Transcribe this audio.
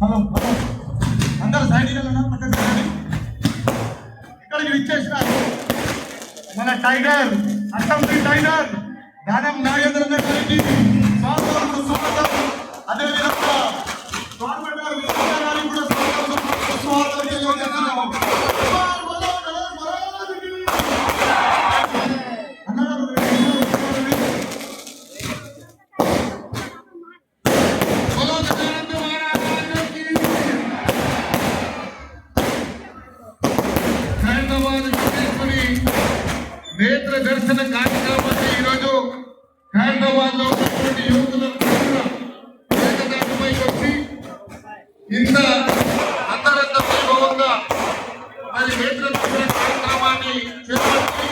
Hello hello. అందరూ సైనికులు ఇక్కడికి విచ్చేసినారు. మన టైగర్ అసెంబ్లీ టైగర్ దానం నాగేంద్ర గారికి నేత్ర దర్శన కార్యక్రమాన్ని ఈరోజు హైదరాబాద్లో ఉన్నటువంటి యువకులందరూ ఏకదాటిపై వచ్చి ఇంత అంతరంగ వైభవంగా మరి నేత్ర దర్శన కార్యక్రమాన్ని చేపట్టి